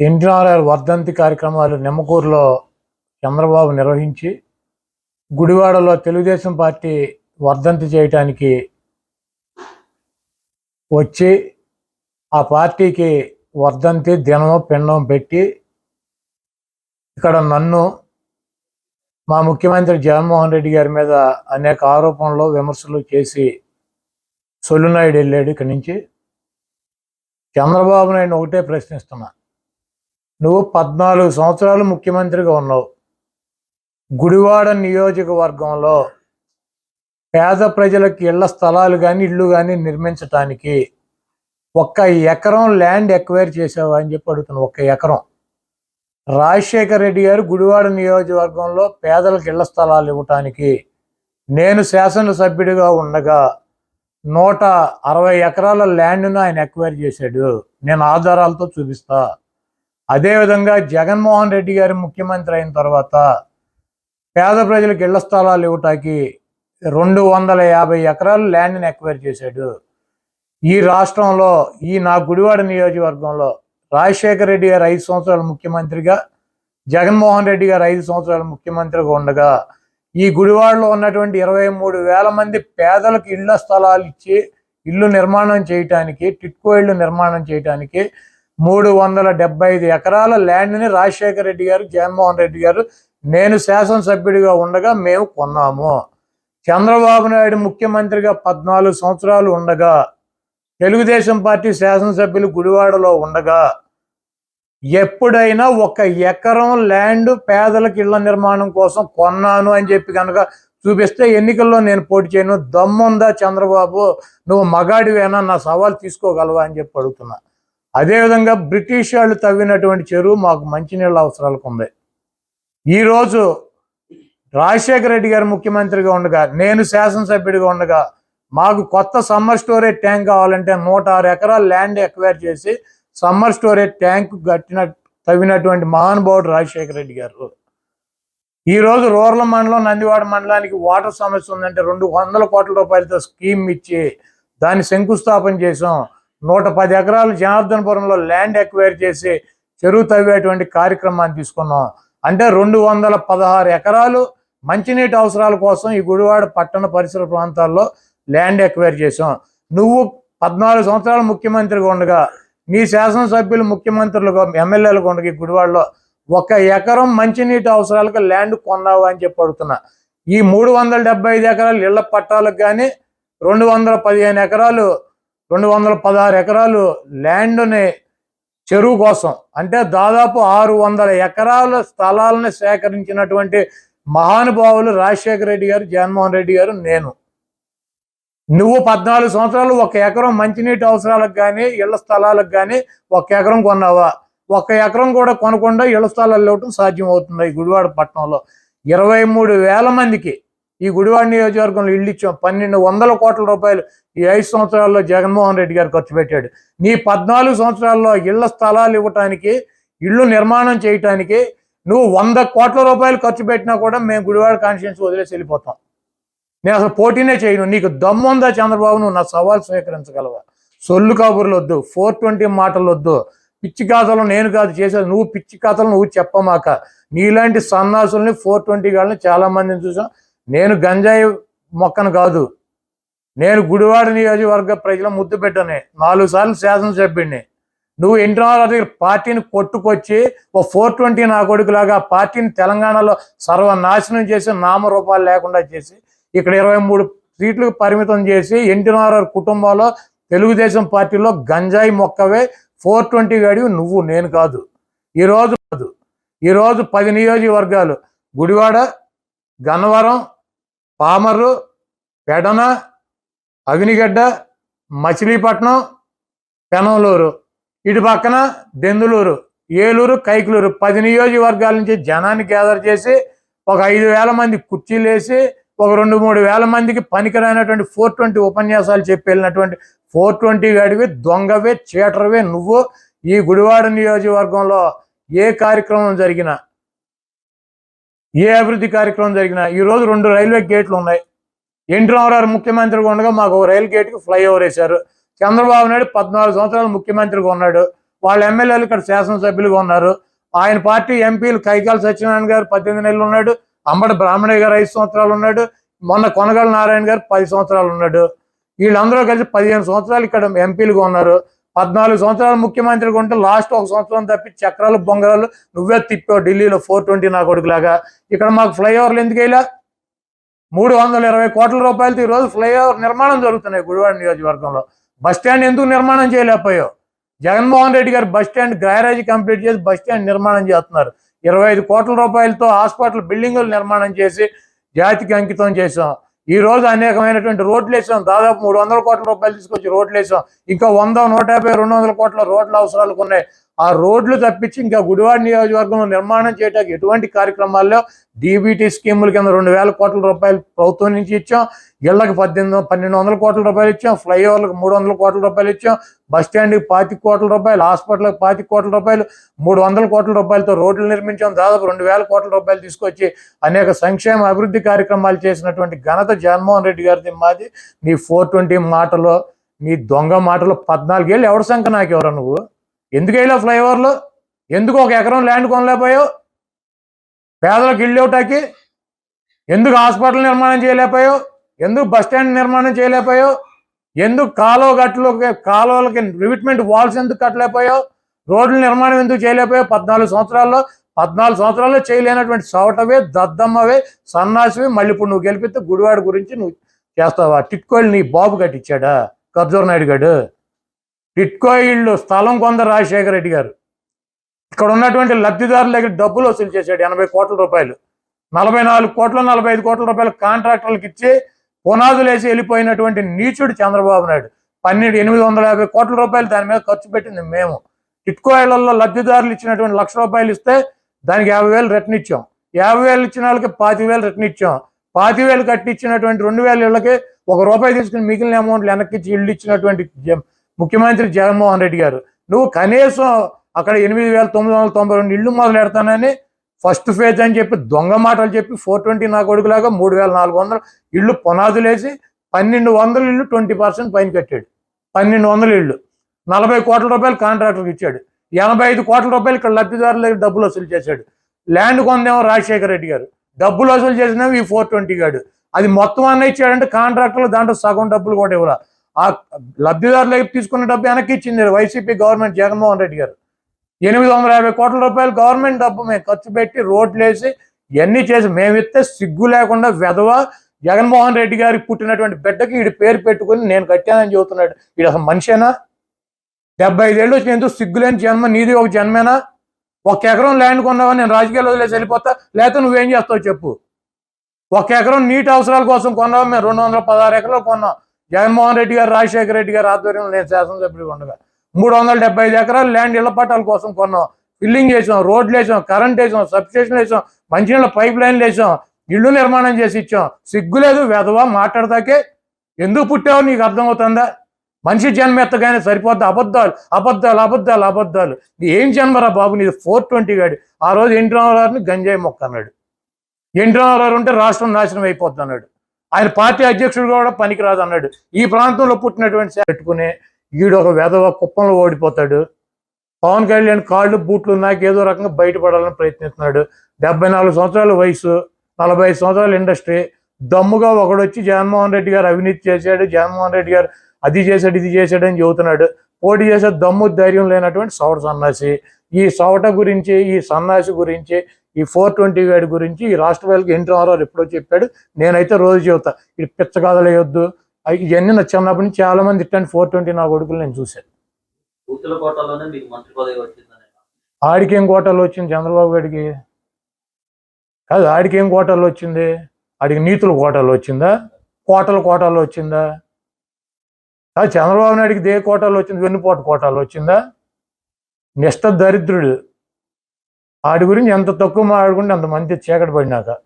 ఎన్టీఆర్ఆర్ వర్ధంతి కార్యక్రమాలు నిమ్మకూరులో చంద్రబాబు నిర్వహించి గుడివాడలో తెలుగుదేశం పార్టీ వర్ధంతి చేయటానికి వచ్చి ఆ పార్టీకి వర్ధంతి దినం పిండం పెట్టి ఇక్కడ నన్ను మా ముఖ్యమంత్రి జగన్మోహన్ రెడ్డి గారి మీద అనేక ఆరోపణలు విమర్శలు చేసి సొల్లునాయుడు వెళ్ళాడు ఇక్కడి నుంచి. చంద్రబాబు నాయుడు ఒకటే ప్రశ్నిస్తున్నా. నువ్వు పద్నాలుగు సంవత్సరాలు ముఖ్యమంత్రిగా ఉన్నావు. గుడివాడ నియోజకవర్గంలో పేద ప్రజలకు ఇళ్ళ స్థలాలు కానీ ఇళ్ళు కానీ నిర్మించటానికి ఒక్క ఎకరం ల్యాండ్ ఎక్వైర్ చేసావా అని చెప్పి అడుగుతున్నాను ఒక్క ఎకరం. రాజశేఖర్ రెడ్డి గారు గుడివాడ నియోజకవర్గంలో పేదలకు ఇళ్ళ స్థలాలు ఇవ్వటానికి నేను శాసనసభ్యుడిగా ఉండగా నూట అరవై ఎకరాల ల్యాండ్ను ఆయన ఎక్వైర్ చేశాడు. నేను ఆధారాలతో చూపిస్తా. అదేవిధంగా జగన్మోహన్ రెడ్డి గారు ముఖ్యమంత్రి అయిన తర్వాత పేద ప్రజలకు ఇళ్ళ స్థలాలు ఇవ్వటానికి రెండు వందల యాభై ఎకరాలు ల్యాండ్ని ఎక్వైర్ చేశాడు. ఈ రాష్ట్రంలో ఈ నా గుడివాడ నియోజకవర్గంలో రాజశేఖర రెడ్డి గారు ఐదు సంవత్సరాలు ముఖ్యమంత్రిగా జగన్మోహన్ రెడ్డి గారు ఐదు సంవత్సరాలు ముఖ్యమంత్రిగా ఉండగా ఈ గుడివాడలో ఉన్నటువంటి ఇరవై మూడు వేల మంది పేదలకు ఇళ్ళ స్థలాలు ఇచ్చి ఇల్లు నిర్మాణం చేయటానికి టిట్కో ఇళ్ళు నిర్మాణం చేయటానికి మూడు వందల డెబ్బై ఐదు ఎకరాల ల్యాండ్ని రాజశేఖర రెడ్డి గారు జగన్మోహన్ రెడ్డి గారు నేను శాసనసభ్యుడిగా ఉండగా మేము కొన్నాము. చంద్రబాబు నాయుడు ముఖ్యమంత్రిగా పద్నాలుగు సంవత్సరాలు ఉండగా తెలుగుదేశం పార్టీ శాసనసభ్యులు గుడివాడలో ఉండగా ఎప్పుడైనా ఒక ఎకరం ల్యాండ్ పేదలకు ఇళ్ళ నిర్మాణం కోసం కొన్నాను అని చెప్పి కనుక చూపిస్తే ఎన్నికల్లో నేను పోటీ చేయను. దమ్ముందా చంద్రబాబు? నువ్వు మగాడివేనా? నా సవాల్ తీసుకోగలవా? అని చెప్పి అడుగుతున్నా. అదేవిధంగా బ్రిటిష్ వాళ్ళు తవ్వినటువంటి చెరువు మాకు మంచినీళ్ళ అవసరాలకు ఉంది. ఈరోజు రాజశేఖర రెడ్డి గారు ముఖ్యమంత్రిగా ఉండగా నేను శాసనసభ్యుడిగా ఉండగా మాకు కొత్త సమ్మర్ స్టోరేజ్ ట్యాంక్ కావాలంటే నూట ఆరు ఎకరాల ల్యాండ్ ఎక్వైర్ చేసి సమ్మర్ స్టోరేజ్ ట్యాంక్ కట్టిన తవ్వినటువంటి మహానుభావుడు రాజశేఖర రెడ్డి గారు. ఈరోజు రూరల్ మండలం నందివాడ మండలానికి వాటర్ సమస్య ఉందంటే రెండు వందల కోట్ల రూపాయలతో స్కీమ్ ఇచ్చి దాన్ని శంకుస్థాపన చేసాం నూట పది ఎకరాలు జనార్దనపురంలో ల్యాండ్ ఎక్వైర్ చేసి చెరువు తవ్వేటువంటి కార్యక్రమాన్ని తీసుకున్నాం. అంటే రెండు వందల పదహారు ఎకరాలు మంచినీటి అవసరాల కోసం ఈ గుడివాడ పట్టణ పరిసర ప్రాంతాల్లో ల్యాండ్ ఎక్వైర్ చేసాం నువ్వు పద్నాలుగు సంవత్సరాలు ముఖ్యమంత్రిగా ఉండగా నీ శాసనసభ్యులు ముఖ్యమంత్రులుగా ఎమ్మెల్యేలుగా ఉండగా ఈ గుడివాడలో ఒక ఎకరం మంచినీటి అవసరాలకు ల్యాండ్ కొన్నావు అని చెప్పి అడుగుతున్నా. ఈ మూడు వందల డెబ్బై ఐదు ఎకరాలు ఇళ్ళ పట్టాలకు కానీ రెండు వందల పదిహేను ఎకరాలు రెండు వందల పదహారు ఎకరాలు ల్యాండ్ని చెరువు కోసం అంటే దాదాపు ఆరు వందల ఎకరాల స్థలాలను సేకరించినటువంటి మహానుభావులు రాజశేఖర రెడ్డి గారు జగన్మోహన్ రెడ్డి గారు నేను. నువ్వు పద్నాలుగు సంవత్సరాలు ఒక ఎకరం మంచినీటి అవసరాలకు కానీ ఇళ్ళ స్థలాలకు కానీ ఒక ఎకరం కొన్నావా? ఒక ఎకరం కూడా కొనకుండా ఇళ్ళ స్థలాలు ఇవ్వటం సాధ్యం అవుతుంది గుడివాడ పట్టణంలో. ఇరవై మూడు వేల మందికి ఈ గుడివాడ నియోజకవర్గంలో ఇల్లు ఇచ్చాం. పన్నెండు వందల కోట్ల రూపాయలు ఈ ఐదు సంవత్సరాల్లో జగన్మోహన్ రెడ్డి గారు ఖర్చు పెట్టాడు. నీ పద్నాలుగు సంవత్సరాల్లో ఇళ్ళ స్థలాలు ఇవ్వటానికి ఇళ్ళు నిర్మాణం చేయటానికి నువ్వు వంద కోట్ల రూపాయలు ఖర్చు పెట్టినా కూడా మేము గుడివాడ కాన్షియన్స్ వదిలేసి వెళ్ళిపోతాం. నేను అసలు పోటీనే చేయను. నీకు దమ్ముందా చంద్రబాబు? నువ్వు నా సవాల్ స్వీకరించగలవా? సొల్లు కబుర్లు వద్దు. ఫోర్ ట్వంటీ మాటలు వద్దు. పిచ్చి కథలు నేను కాదు చేసేది. నువ్వు పిచ్చి కథలు నువ్వు చెప్పమాక. నీలాంటి సన్నాసుల్ని ఫోర్ ట్వంటీ గాళ్ళని చాలా మందిని చూసాం. నేను గంజాయి మొక్కను కాదు నేను గుడివాడ నియోజకవర్గ ప్రజల ముద్దు పెట్టనే నాలుగు సార్లు శాసనసభ్యుడిని. నువ్వు ఇంటర్నల్ దగ్గర పార్టీని కొట్టుకొచ్చి ఓ ఫోర్ ట్వంటీ నా కొడుకులాగా పార్టీని తెలంగాణలో సర్వనాశనం చేసి నామరూపాలు లేకుండా చేసి ఇక్కడ ఇరవై మూడు సీట్లకు పరిమితం చేసి ఎన్టీఆర్ కుటుంబంలో తెలుగుదేశం పార్టీలో గంజాయి మొక్కవే ఫోర్ ట్వంటీ గడివి నువ్వు నేను కాదు. ఈరోజు కాదు. ఈరోజు పది నియోజకవర్గాలు గుడివాడ గన్నవరం పామర్రు పెడన అగ్నిగడ్డ మచిలీపట్నం పెనంలూరు ఇటు పక్కన దెందులూరు ఏలూరు కైకులూరు. పది నియోజకవర్గాల నుంచి జనాన్ని గ్యాదర్ చేసి ఒక ఐదు వేల మంది కుర్చీలు వేసి ఒక రెండు మూడు వేల మందికి పనికిరానటువంటి ఫోర్ ట్వంటీ ఉపన్యాసాలు చెప్పి వెళ్ళినటువంటి ఫోర్ ట్వంటీ గడివి దొంగవే చీటర్వే నువ్వు ఈ గుడివాడ నియోజకవర్గంలో ఏ కార్యక్రమం జరిగినా ఏ అభివృద్ధి కార్యక్రమం జరిగినా ఈ రోజు రెండు రైల్వే గేట్లు ఉన్నాయి. ఎన్టీ రామారావు ముఖ్యమంత్రిగా ఉండగా మాకు రైల్ గేట్కి ఫ్లైఓవర్ వేశారు. చంద్రబాబు నాయుడు పద్నాలుగు సంవత్సరాలు ముఖ్యమంత్రిగా ఉన్నాడు. వాళ్ళ ఎమ్మెల్యేలు ఇక్కడ శాసనసభ్యులుగా ఉన్నారు. ఆయన పార్టీ ఎంపీలు కైకాల సత్యనారాయణ గారు పద్దెనిమిది నెలలు ఉన్నాడు. అంబడ బ్రాహ్మణయ్య గారు ఐదు సంవత్సరాలు ఉన్నాడు. మొన్న కొనగల నారాయణ గారు పది సంవత్సరాలు ఉన్నాడు. వీళ్ళందరూ కలిసి పదిహేను సంవత్సరాలు ఇక్కడ ఎంపీలుగా ఉన్నారు. పద్నాలుగు సంవత్సరాలు ముఖ్యమంత్రిగా ఉంటే లాస్ట్ ఒక సంవత్సరం తప్పి చక్రాలు బొంగరాలు నువ్వే తిప్పావు ఢిల్లీలో ఫోర్ ట్వంటీ నా కొడుకులాగా. ఇక్కడ మాకు ఫ్లైఓవర్లు ఎందుకు వెళ్ళా మూడు వందల ఇరవై కోట్ల రూపాయలతో ఈరోజు ఫ్లైఓవర్ నిర్మాణం జరుగుతున్నాయి గుడివాడ నియోజకవర్గంలో. బస్ స్టాండ్ ఎందుకు నిర్మాణం చేయలేకపోయావు? Jaganmohan Reddy garu bus stand garage complete చేసి బస్ స్టాండ్ నిర్మాణం చేస్తున్నారు. ఇరవై ఐదు కోట్ల రూపాయలతో హాస్పిటల్ బిల్డింగులు నిర్మాణం చేసి జాతికి అంకితం చేసాం ఈ రోజు అనేకమైనటువంటి రోడ్లు వేసాం. దాదాపు మూడు వందల కోట్ల రూపాయలు తీసుకొచ్చి రోడ్లు వేసాం. ఇంకా వంద నూట యాభై రెండు వందల కోట్ల రోడ్ల అవసరాలు ఉన్నాయి. ఆ రోడ్లు తప్పించి ఇంకా గుడివాడ నియోజకవర్గంలో నిర్మాణం చేయడానికి ఎటువంటి కార్యక్రమాల్లో డీబీటీ స్కీముల కింద రెండు వేల కోట్ల రూపాయలు ప్రభుత్వం నుంచి ఇచ్చాం. ఇళ్ళకు పద్దెనిమిది పన్నెండు వందల కోట్ల రూపాయలు ఇచ్చాం ఫ్లైఓవర్లకు మూడు వందల కోట్ల రూపాయలు ఇచ్చాం బస్ స్టాండ్కి పాతి కోట్ల రూపాయలు హాస్పిటల్కి పాతి కోట్ల రూపాయలు మూడు వందల కోట్ల రూపాయలతో రోడ్లు నిర్మించాం దాదాపు రెండు వేల కోట్ల రూపాయలు తీసుకొచ్చి అనేక సంక్షేమ అభివృద్ధి కార్యక్రమాలు చేసినటువంటి ఘనత జగన్మోహన్ రెడ్డి గారిది మాది. నీ ఫోర్ ట్వంటీ మాటలో నీ దొంగ మాటలో పద్నాలుగేళ్ళు ఎవరి సంఖ్య నాకు ఎవరు నువ్వు? ఎందుకు వెళ్ళావు ఫ్లైఓవర్లో? ఎందుకు ఒక ఎకరం ల్యాండ్ కొనలేకపోయావు? పేదలకు ఇల్లు ఇవ్వటానికి ఎందుకు హాస్పిటల్ నిర్మాణం చేయలేకపోయావు? ఎందుకు బస్ స్టాండ్ నిర్మాణం చేయలేకపోయావు? ఎందుకు కాలువ గట్లు కాలువలకి రివిట్మెంట్ వాల్స్ ఎందుకు కట్టలేకపోయావు? రోడ్ల నిర్మాణం ఎందుకు చేయలేకపోయావు? పద్నాలుగు సంవత్సరాల్లో పద్నాలుగు సంవత్సరాల్లో చేయలేనటువంటి సవటవే దద్దమ్మవే సన్నాసివి మళ్ళీ ఇప్పుడు నువ్వు గెలిపితే గుడివాడ గురించి నువ్వు చేస్తావా? టిట్కోయిల్ నీ బాబు కట్టించాడా? ఖర్జూర్ నాయుడు గారు టిట్కోయిళ్ళు స్థలం కొంద రాజశేఖర రెడ్డి గారు. ఇక్కడ ఉన్నటువంటి లబ్ధిదారుల దగ్గర డబ్బులు వసూలు చేశాడు ఎనభై కోట్ల రూపాయలు. నలభై నాలుగు కోట్ల నలభై ఐదు కోట్ల రూపాయలు కాంట్రాక్టర్లకు ఇచ్చి పునాదులేసి వెళ్ళిపోయినటువంటి నీచుడు చంద్రబాబు నాయుడు. పన్నెండు ఎనిమిది వందల యాభై కోట్ల రూపాయలు దాని మీద ఖర్చు పెట్టింది మేము. టిట్కో ఇళ్ళలో లబ్ధిదారులు ఇచ్చినటువంటి లక్ష రూపాయలు ఇస్తే దానికి యాభై వేలు రిటర్న్ ఇచ్చాం. యాభై వేలు ఇచ్చిన వాళ్ళకి పాతి వేలు రిటర్న్ ఇచ్చాం. పాతి వేలు కట్టి ఇచ్చినటువంటి రెండు వేల ఇళ్ళకి ఒక రూపాయి తీసుకుని మిగిలిన అమౌంట్లు వెనక్కి ఇళ్ళు ఇల్లు ఇచ్చినటువంటి ముఖ్యమంత్రి జగన్మోహన్ రెడ్డి గారు. నువ్వు కనీసం అక్కడ ఎనిమిది వేల తొమ్మిది వందల తొంభై రెండు ఇళ్ళు మొదలు పెడతానని ఫస్ట్ ఫేజ్ అని చెప్పి దొంగ మాటలు చెప్పి ఫోర్ ట్వంటీ నా కొడుకులాగా మూడు వేల నాలుగు వందలు ఇళ్ళు పునాదులేసి పన్నెండు వందల ఇళ్ళు ట్వంటీ పర్సెంట్ పైన కట్టాడు. పన్నెండు వందల ఇళ్ళు. నలభై కోట్ల రూపాయలు కాంట్రాక్టర్కి ఇచ్చాడు. ఎనభై ఐదు కోట్ల రూపాయలు ఇక్కడ లబ్ధిదారులకు డబ్బులు వసూలు చేశాడు. ల్యాండ్ కొందేమో రాజశేఖర రెడ్డి గారు. డబ్బులు వసూలు చేసినేమో ఈ ఫోర్ ట్వంటీ గాడు. అది మొత్తం అన్న ఇచ్చాడంటే కాంట్రాక్టర్లు దాంట్లో సగం డబ్బులు కూడా ఇవ్వరా ఆ లబ్ధిదారుల తీసుకున్న డబ్బు వెనక్కి ఇచ్చింది వైసీపీ గవర్నమెంట్ జగన్మోహన్ రెడ్డి గారు. ఎనిమిది వందల యాభై కోట్ల రూపాయలు గవర్నమెంట్ డబ్బు మేము ఖర్చు పెట్టి రోడ్లు వేసి ఇవన్నీ చేసి మేమిస్తే సిగ్గు లేకుండా వెధవ జగన్మోహన్ రెడ్డి గారికి పుట్టినటువంటి బిడ్డకి వీడి పేరు పెట్టుకుని నేను కట్టానని చెబుతున్నాడు. వీడు అసలు మనిషేనా? డెబ్బై ఐదేళ్ళు వచ్చిన ఎందుకు సిగ్గులేని జన్మ? నీది ఒక జన్మేనా? ఒక ఎకరం ల్యాండ్ కొన్నావా? నేను రాజకీయాలు వదిలేసి వెళ్ళిపోతా. లేకపోతే నువ్వేం చేస్తావు చెప్పు. ఒక ఎకరం నీటి అవసరాల కోసం కొన్నావా? మేము రెండు వందల పదహారు ఎకరాలు కొన్నాం. జగన్మోహన్ రెడ్డి గారు రాజశేఖర రెడ్డి గారు ఆధ్వర్యంలో నేను శాసనసభ్యుడిగా ఉండగా. మూడు వందల డెబ్బై ఐదు ఎకరాలు ల్యాండ్ ఇళ్ళ పట్టాల కోసం కొన్నాం. ఫిల్లింగ్ చేసాం రోడ్లు వేసాం కరెంట్ వేసాం సబ్స్టేషన్ వేసాం మంచినీళ్ళ పైప్ లైన్లు వేసాం ఇళ్ళు నిర్మాణం చేసి ఇచ్చాం. సిగ్గులేదు వెధవా మాట్లాడతాకే ఎందుకు పుట్టావు నీకు అర్థమవుతుందా? మనిషి జన్మ ఎత్తగానే సరిపోద్ది అబద్ధాలు అబద్ధాలు అబద్ధాలు అబద్ధాలు. ఏం జన్మరా బాబు నీది? ఫోర్ ట్వంటీ గాడి. ఆ రోజు ఎన్టీ రామారావుని గంజాయి మొక్క అన్నాడు. ఎన్టీ రామారావు ఉంటే రాష్ట్రం నాశనం అయిపోద్ది అన్నాడు. ఆయన పార్టీ అధ్యక్షుడు కూడా పనికిరాదు అన్నాడు ఈ ప్రాంతంలో పుట్టినటువంటి పెట్టుకునే పెట్టుకుని ఈడు ఒక వెధవ కుప్పంలో ఓడిపోతాడు. పవన్ కళ్యాణ్ కాళ్ళు బూట్లు నాకు ఏదో రకంగా బయటపడాలని ప్రయత్నిస్తున్నాడు. డెబ్బై నాలుగు సంవత్సరాల వయసు నలభై ఐదు సంవత్సరాల ఇండస్ట్రీ. దమ్ముగా ఒకడు వచ్చి జగన్మోహన్ రెడ్డి గారు అవినీతి చేశాడు జగన్మోహన్ రెడ్డి గారు అది చేశాడు ఇది చేశాడు అని చెబుతున్నాడు. పోటీ చేసే దమ్ము ధైర్యం లేనటువంటి సౌట సన్నాసి. ఈ సౌట గురించి ఈ సన్నాసి గురించి ఈ ఫోర్ ట్వంటీ గైడ్ గురించి ఈ రాష్ట్ర వాళ్ళకి ఎన్టీ రామారావు ఎప్పుడో చెప్పాడు. నేనైతే రోజు చెబుతా. ఇది పిచ్చగాథలు వేయొద్దు అవి ఇవన్నీ నా చిన్నప్పటి నుంచి చాలా మంది ఇట్లాంటి ఫోర్ ట్వంటీ నా కొడుకులు నేను చూశాను. ఆడికి ఏం కోటలు వచ్చింది చంద్రబాబు గారికి? కాదు ఆడికి ఏం కోటలు వచ్చింది? ఆడికి నీతుల కోటలు వచ్చిందా? కోటల కోటలు వచ్చిందా? కాదు చంద్రబాబు నాయుడికి దే కోటలు వచ్చింది వెన్నుపోటు కోటలు వచ్చిందా? నిష్ట దరిద్రుడు. ఆడి గురించి ఎంత తక్కువ మాట్లాడుకుంటే అంత మంచి చీకటి పడినాక.